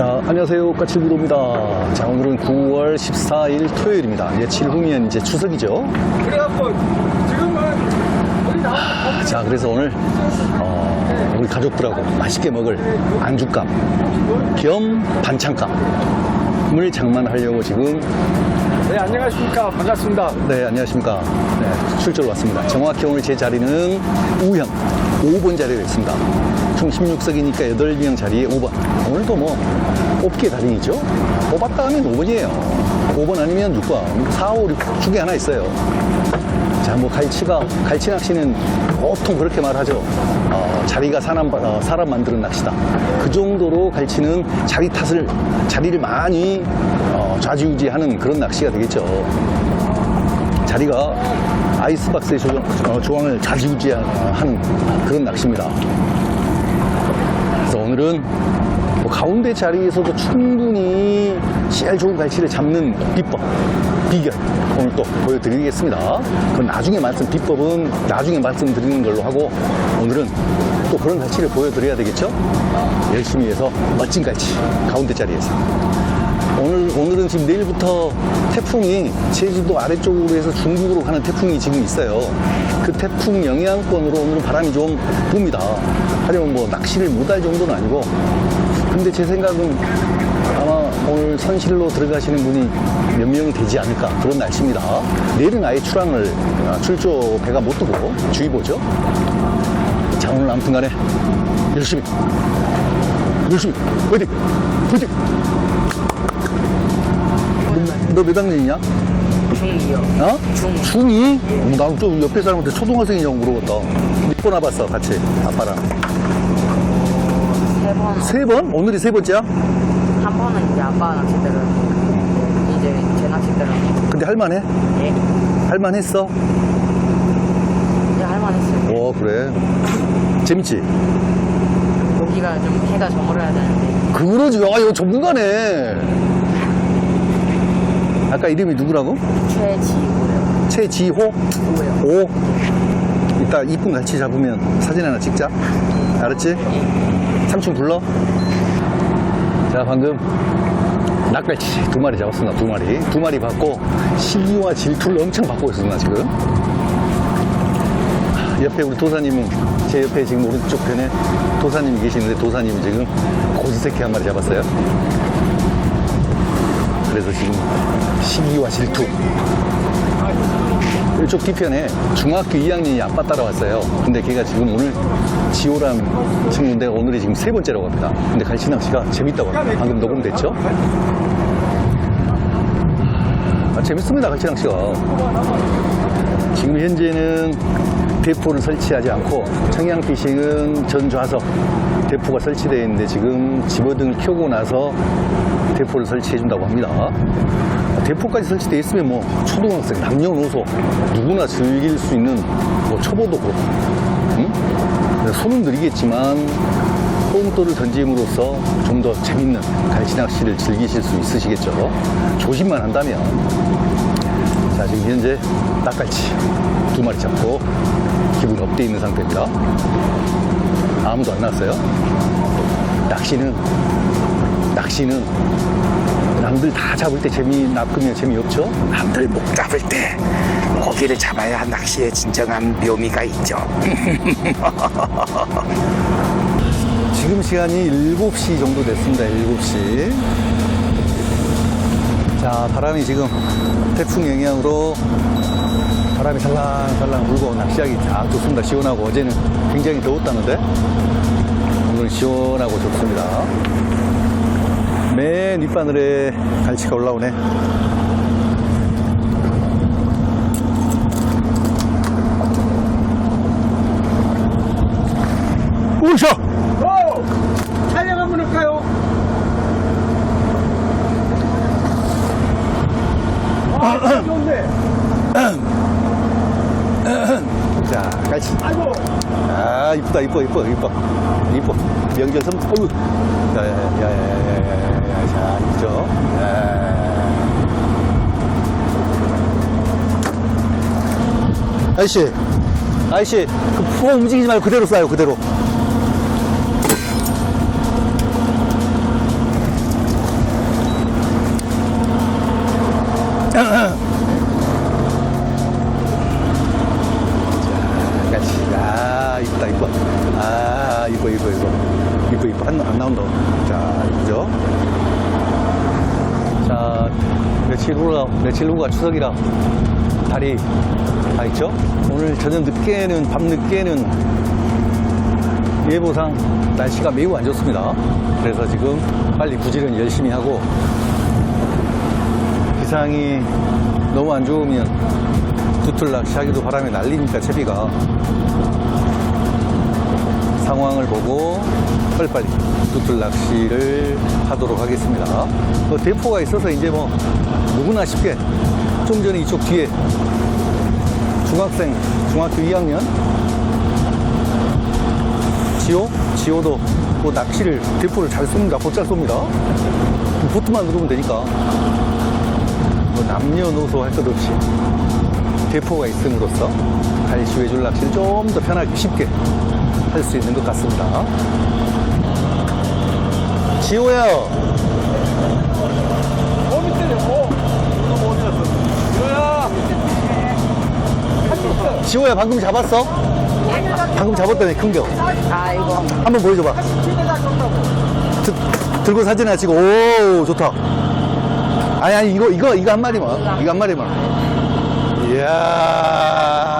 자, 안녕하세요. 까칠구도입니다. 자, 오늘은 9월 14일 토요일입니다. 며칠 후면 이제 추석이죠. 그래갖고 지금은 우리 나와 자, 그래서 오늘, 어, 우리 가족들하고 맛있게 먹을 안주값 겸 반찬값을 장만하려고 지금, 네 안녕하십니까 반갑습니다 네, 안녕하십니까. 네, 출절 왔습니다. 정확히 오늘 제 자리는 우현 5번 자리에 있습니다. 총 16석이니까 8명 자리에 5번. 오늘도 뭐, 뽑기의 달인이죠. 뽑았다 하면 5번이에요. 5번 아니면 6번. 4, 5, 6 중에 하나 있어요. 자, 뭐, 갈치가, 갈치 낚시는 보통 그렇게 말하죠. 어, 자리가 사람, 어, 사람 만드는 낚시다. 그 정도로 갈치는 자리 탓을, 자리를 많이 어, 좌지우지하는 그런 낚시가 되겠죠. 자리가 아이스박스의 어, 조항을 좌지우지하는 그런 낚시입니다. 오늘은 뭐 가운데 자리에서도 충분히 제일 좋은 갈치를 잡는 비법, 비결 오늘 또 보여드리겠습니다. 그건 나중에 말씀, 비법은 나중에 말씀드리는 걸로 하고 오늘은 또 그런 갈치를 보여드려야 되겠죠? 열심히 해서 멋진 갈치, 가운데 자리에서. 오늘, 오늘은 지금 내일부터 태풍이 제주도 아래쪽으로 해서 중국으로 가는 태풍이 지금 있어요. 그 태풍 영향권으로 오늘은 바람이 좀 붑니다. 하려면 뭐 낚시를 못 할 정도는 아니고. 근데 제 생각은 아마 오늘 선실로 들어가시는 분이 몇 명이 되지 않을까 그런 날씨입니다. 내일은 아예 출항을, 아, 출조 배가 못 뜨고 주의보죠. 자, 오늘 아무튼 간에 열심히, 열심히, 화이팅! 화이팅! 너 몇 학년이냐? 중이요. 어? 중. 중2? 어, 나도 좀 옆에 사람한테 초등학생이냐고 물어봤다. 몇 번 와봤어, 같이, 아빠랑. 세 번. 세 번? 오늘이 세 번째야? 한 번은 이제 아빠 낚싯대를 이제 제 낚싯대를 근데 할만해? 예. 할만했어? 이제 할만했어요. 어, 그래. 재밌지? 고기가 좀 해가 저물어야 되는데 그러지. 아, 이거 전문가네. 아까 이름이 누구라고? 최지우요. 최지호? 우요. 오. 이따 이쁜 갈치 잡으면 사진 하나 찍자. 알았지? 삼촌 불러. 자, 방금 낙갈치 두 마리 잡았습니다. 두 마리. 두 마리 받고 시기와 질투를 엄청 받고 있었나, 지금. 옆에 우리 도사님은 제 옆에 지금 오른쪽 편에 도사님이 계시는데 도사님이 지금 고지새끼 한 마리 잡았어요. 그래서 지금 시기와 질투 이쪽 뒤편에 중학교 2학년이 아빠 따라왔어요. 근데 걔가 지금 오늘 지호란 친구인데 오늘이 지금 세 번째라고 합니다. 근데 갈치 낚시가 재밌다고 합니다. 방금 녹음됐죠? 아, 재밌습니다, 갈치 낚시가. 지금 현재는 대포를 설치하지 않고 청양 피싱은 전 좌석 대포가 설치되어 있는데 지금 집어등을 켜고 나서 대포를 설치해 준다고 합니다. 대포까지 설치되어 있으면 뭐 초등학생, 남녀노소 누구나 즐길 수 있는 뭐 초보도 그렇고 응? 손은 느리겠지만 뽕돌을 던짐으로써 좀 더 재밌는 갈치 낚시를 즐기실 수 있으시겠죠. 조심만 한다면 자, 지금 현재 낙갈치 두 마리 잡고 기분 업돼 있는 상태입니다. 아무도 안 나왔어요. 낚시는, 낚시는 남들 다 잡을 때 재미 낚으면 재미없죠? 남들 못 잡을 때 고기를 잡아야 낚시의 진정한 묘미가 있죠. 지금 시간이 7시 정도 됐습니다. 7시. 자, 바람이 지금 태풍 영향으로 바람이 살랑살랑 불고 낚시하기 딱 좋습니다. 시원하고 어제는 굉장히 더웠다는데 오늘은 시원하고 좋습니다. 맨 윗바늘에 갈치가 올라오네. 이뻐, 이뻐. 이뻐. 명절섬, 어우. 야, 야, 야, 야, 야, 야, 야, 야. 자, 있죠. 아저씨 아저씨 그, 푸어 움직이지 말고 그대로 쏴요, 그대로. 며칠 후가, 며칠 후가 추석이라 달이 다 있죠? 오늘 저녁 늦게는, 밤 늦게는 예보상 날씨가 매우 안 좋습니다. 그래서 지금 빨리 부지런 열심히 하고 기상이 너무 안 좋으면 두틀 낚시 하기도 바람에 날리니까 채비가 상황을 보고 빨리빨리 두틀 낚시를 하도록 하겠습니다. 그 대포가 있어서 이제 뭐 누구나 쉽게 좀 전에 이쪽 뒤에 중학생, 중학교 2학년 지호? 지호도 뭐 낚시를 대포를 잘 쏩니다. 곧잘 쏩니다. 보트만 누르면 되니까 뭐 남녀노소 할 것 없이 대포가 있음으로써 갈시 외줄 낚시를 좀 더 편하게 쉽게 할 수 있는 것 같습니다. 지호야, 어 밑에 어. 너무 어디 갔어? 이거야. 지호야 방금 잡았어? 방금 잡았다네 큰 거. 아 이거 한번 보여줘봐. 드, 들고 사진 하나 찍고 오 좋다. 아니 아니 이거 이거 이거 한 마리만 이거 한 마리만. 이야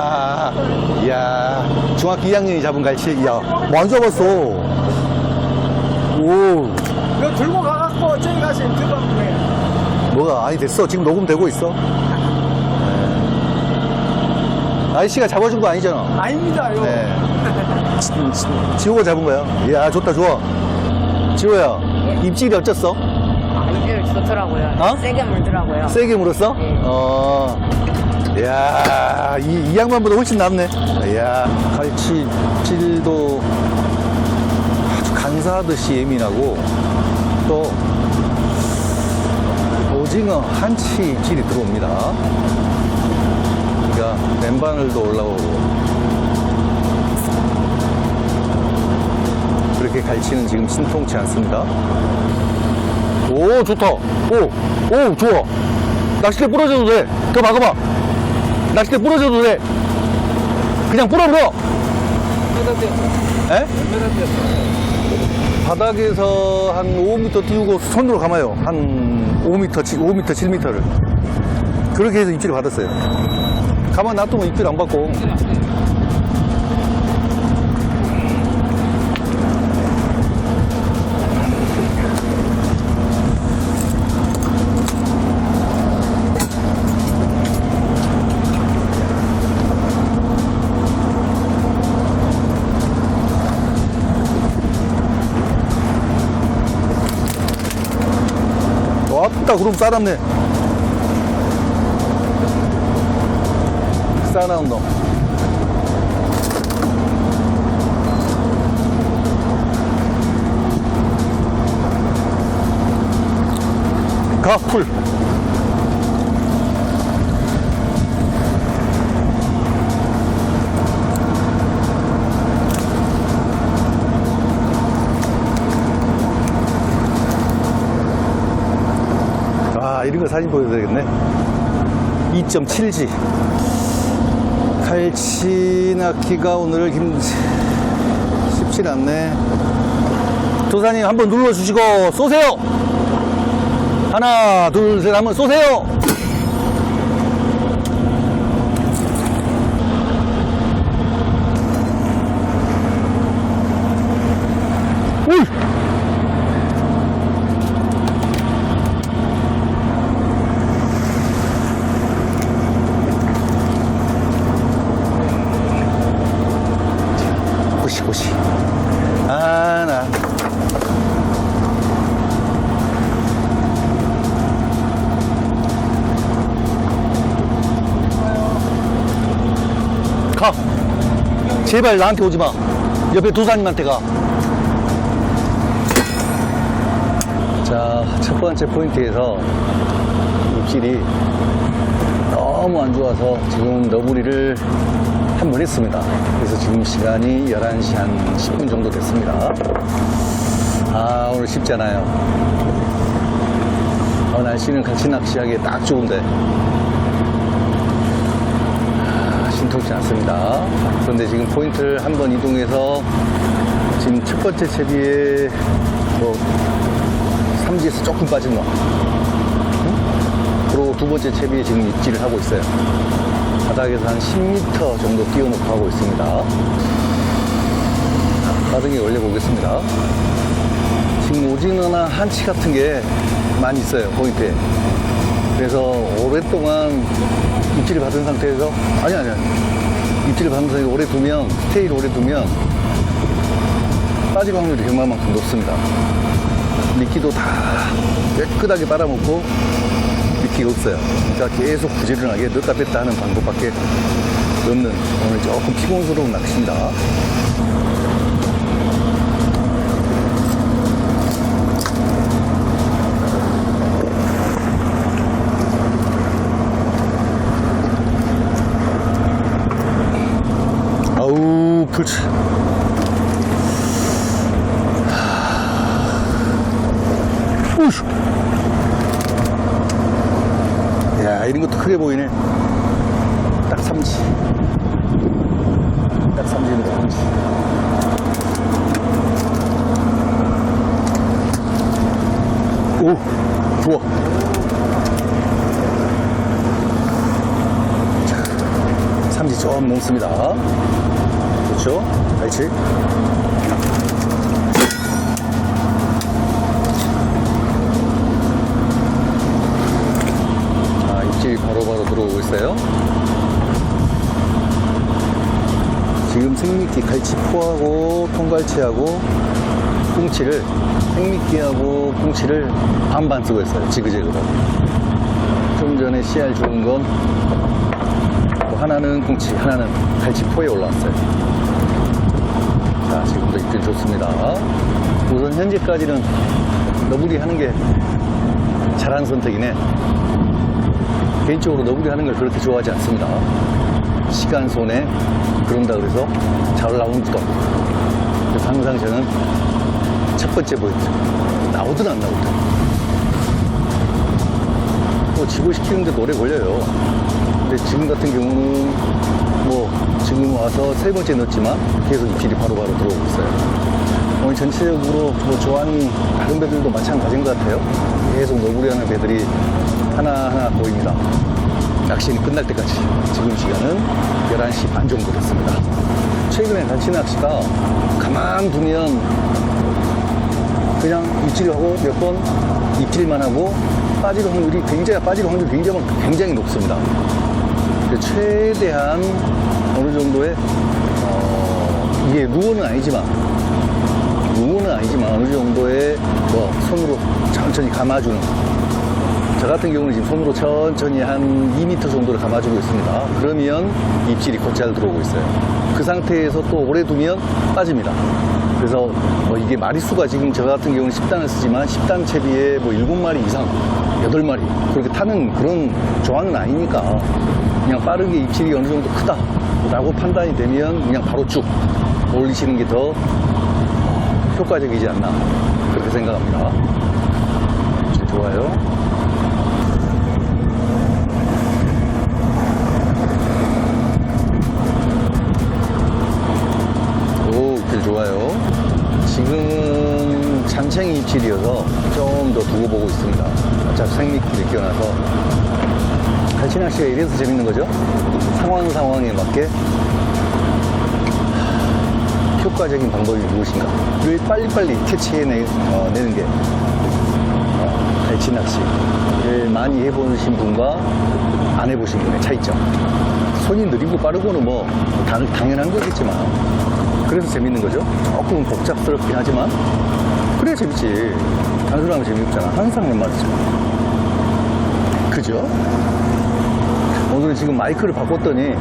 중학교 2학년이 잡은 갈치 이야 많이 잡았어. 오 이거 들고 가갖고 저기 가서 들어가면 돼. 뭐가 아니 됐어 지금 녹음되고 있어. 네. 아저씨가 잡아준 거 아니잖아. 아닙니다. 이거. 네. 지- 지- 지호가 잡은 거야. 이야 좋다 좋아. 지호야 입질이 어쩌어? 물질 좋더라고요. 어? 세게 물더라고요. 세게 물었어? 네. 어. 이야, 이, 이 양반보다 훨씬 낫네. 이야, 갈치 질도 아주 간사하듯이 예민하고, 또, 오징어 한치 입질이 들어옵니다. 그러니까, 맨바늘도 올라오고. 그렇게 갈치는 지금 신통치 않습니다. 오, 좋다. 오, 오, 좋아. 낚싯대 부러져도 돼. 그거 막아봐. 낚싯대 부러져도 돼. 그냥 부러버려. 에? 바닥에서 한 5m 띄우고 손으로 감아요. 한 5m, 5m, 7m를. 그렇게 해서 입질을 받았어요. 가만 놔두면 입질 안 받고. 왔다, 그럼 싸놨네. 싸나운 놈. 가, 풀. 사진 보여드리겠네. 2.7G. 갈치 낳기가 오늘 힘, 쉽진 않네. 도사님 한번 눌러주시고 쏘세요! 하나, 둘, 셋, 한번 쏘세요! 가. 제발 나한테 오지 마. 옆에 도사님한테 가. 자, 첫 번째 포인트에서 입질이 너무 안 좋아서 지금 너구리를 한 번 했습니다. 그래서 지금 시간이 11시 한 10분 정도 됐습니다. 아, 오늘 쉽지 않아요. 어, 날씨는 같이 낚시하기에 딱 좋은데. 아, 신통치 않습니다. 그런데 지금 포인트를 한번 이동해서 지금 첫 번째 채비에 뭐 삼지에서 조금 빠진 거. 응? 그리고 두 번째 채비에 지금 입질을 하고 있어요. 바닥에서 한 10m 정도 띄워놓고 하고 있습니다. 바닥에 올려보겠습니다. 지금 오징어나 한치 같은 게 많이 있어요, 포인트에. 그래서 오랫동안 입질을 받은 상태에서, 아니, 아니, 아니. 입질을 받은 상태에서 오래 두면, 스테이를 오래 두면, 빠질 확률이 얼마만큼 높습니다. 미끼도 다 깨끗하게 빨아먹고, 미끼가 없어요. 그러니까 계속 부지런하게 넣다 뺐다 하는 방법밖에 없는 오늘 조금 피곤스러운 낚시입니다. 아우, 그렇지. 우슈. 야, 이런 것도 크게 보이네. 딱 삼지. 딱 삼지입니다, 삼지. 오, 좋아. 자, 삼지 좀 넘습니다. 그렇죠? 알지? 자, 입질이 바로바로 들어오고 있어요. 지금 생미끼 갈치 포하고 통갈치하고 꽁치를 생미끼하고 꽁치를 반반 쓰고 있어요. 지그재그로. 좀 전에 씨알 좋은 건뭐 하나는 꽁치, 하나는 갈치포에 올라왔어요. 자, 지금도 입질 좋습니다. 우선 현재까지는 너구리 하는 게 잘한 선택이네. 개인적으로 너구리 하는 걸 그렇게 좋아하지 않습니다. 시간 손해 그런다 그래서 잘 나오지도 않고. 그래서 항상 저는 첫 번째 포인트 나오든 안 나오든 뭐 지고 시키는데 오래 걸려요. 근데 지금 같은 경우는 뭐 지금 와서 세 번째 넣었지만 계속 입질이 바로 바로 들어오고 있어요. 오늘 전체적으로 뭐 조항이 다른 배들도 마찬가지인 것 같아요. 계속 너구리하는 배들이 하나하나 보입니다. 낚시는 끝날 때까지. 지금 시간은 11시 반 정도 됐습니다. 최근에 갈치 낚시가 가만 두면 그냥 입질하고 몇 번 입질만 하고 빠질 확률이 굉장히 빠질 확률이 굉장히 굉장히 높습니다. 최대한 어느 정도의 어, 이게 루어는 아니지만 루어는 아니지만 어느 정도의 뭐 손으로 천천히 감아주는 저 같은 경우는 지금 손으로 천천히 한 2m 정도를 감아주고 있습니다. 그러면 입질이 곧잘 들어오고 있어요. 그 상태에서 또 오래 두면 빠집니다. 그래서 뭐 이게 마리수가 지금 저 같은 경우는 10단을 쓰지만 10단 채비에 뭐 7마리 이상, 8마리 그렇게 타는 그런 조항은 아니니까 그냥 빠르게 입질이 어느 정도 크다 라고 판단이 되면 그냥 바로 쭉 올리시는 게 더 효과적이지 않나 그렇게 생각합니다. 입질 좋아요. 오, 입질 좋아요. 지금은 잔챙이 입질이어서 좀 더 두고 보고 있습니다. 어차피 생미끼를 끼워놔서. 갈치낚시가 이래서 재밌는 거죠? 상황 상황에 맞게 효과적인 방법이 무엇인가? 를 빨리빨리 캐치해내는 게 어, 갈치 낚시를 많이 해보신 분과 안 해보신 분의 차이점. 손이 느리고 빠르고는 뭐 당, 당연한 거겠지만 그래서 재밌는 거죠. 조금 복잡스럽긴 하지만 그래 재밌지. 단순하면 재미없잖아. 항상 내 말이죠. 그죠? 오늘은 지금 마이크를 바꿨더니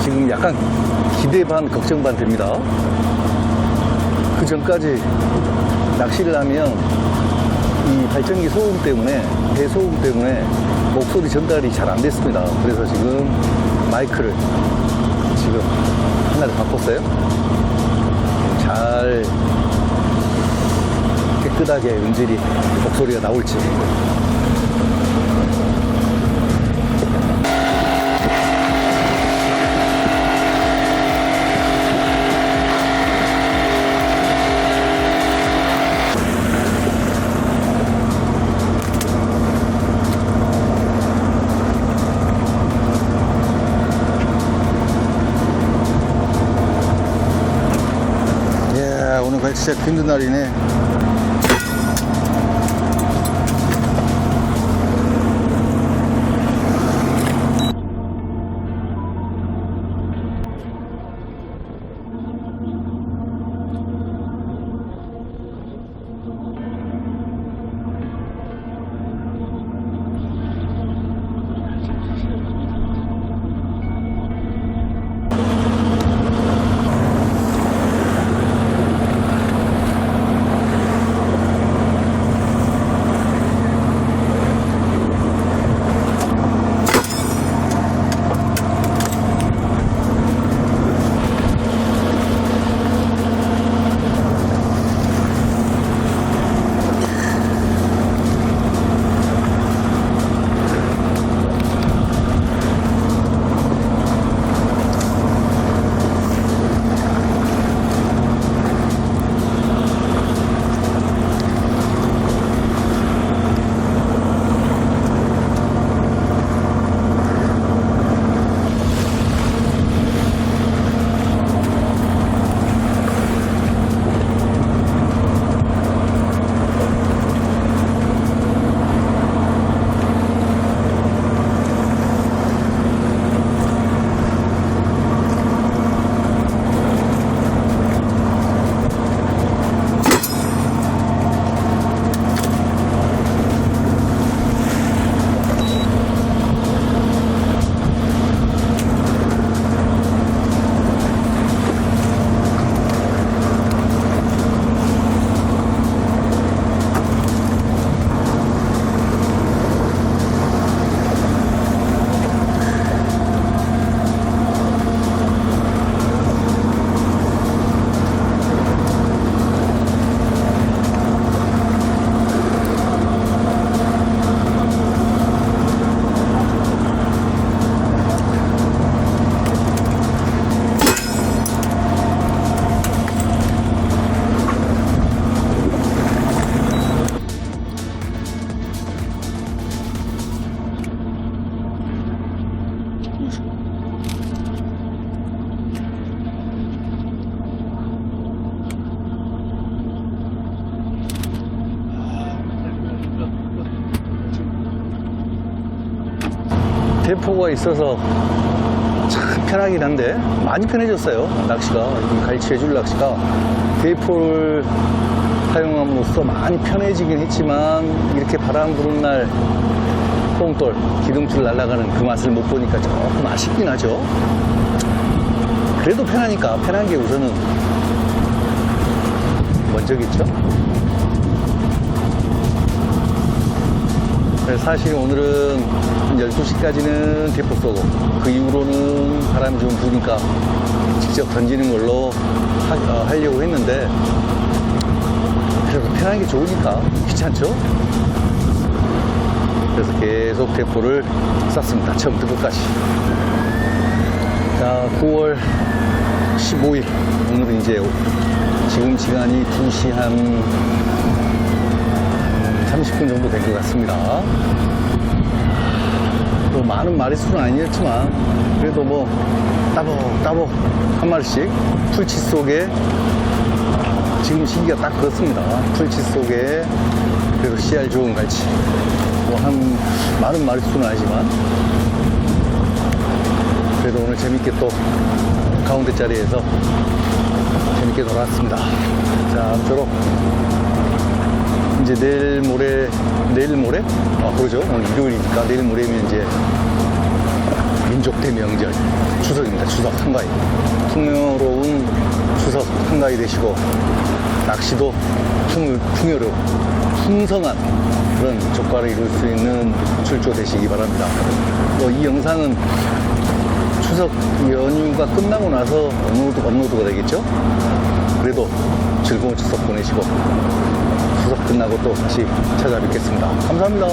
지금 약간 기대 반 걱정 반 됩니다. 그 전까지 낚시를 하면 이 발전기 소음 때문에 배 소음 때문에 목소리 전달이 잘 안 됐습니다. 그래서 지금 마이크를 지금 하나를 바꿨어요. 잘 깨끗하게 음질이 목소리가 나올지 진짜 힘든 날이네. 대포가 있어서 참 편하긴 한데 많이 편해졌어요 낚시가. 이 갈치해줄 낚시가. 대포를 사용함으로써 많이 편해지긴 했지만 이렇게 바람 부는 날 뽕돌 기둥줄 날아가는 그 맛을 못 보니까 조금 아쉽긴 하죠 그래도 편하니까 편한 게 우선은 먼저겠죠 네, 사실 오늘은 12시까지는 대포 쏘고 그 이후로는 바람이 좀 부니까 직접 던지는 걸로 하, 려고 했는데 그래도 편한 게 좋으니까 귀찮죠? 그래서 계속 대포를 쐈습니다. 처음부터 끝까지. 자, 9월 15일. 오늘은 이제 지금 시간이 2시 한 30분 정도 된 것 같습니다. 또 많은 마리수는 아니었지만 그래도 뭐 따복 따복 한 마리씩 풀치 속에 지금 시기가 딱 그렇습니다. 풀치 속에 그래도 씨알 좋은 갈치 뭐한 많은 마리수는 아니지만 그래도 오늘 재밌게 또 가운데 자리에서 재밌게 돌아왔습니다. 자, 아무쪼록 이제 내일 모레, 내일 모레? 아, 그러죠. 오늘 일요일이니까 내일 모레면 이제 민족 대명절 추석입니다. 추석 한가위. 풍요로운 추석 한가위 되시고 낚시도 풍, 풍요로 풍성한 그런 조과를 이룰 수 있는 출조 되시기 바랍니다. 또 이 영상은 추석 연휴가 끝나고 나서 업로드, 업로드가 되겠죠? 그래도 즐거운 추석 보내시고 추석 끝나고 또 다시 찾아뵙겠습니다. 감사합니다.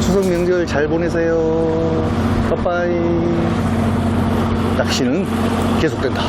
추석 명절 잘 보내세요. 빠빠이. 낚시는 계속된다.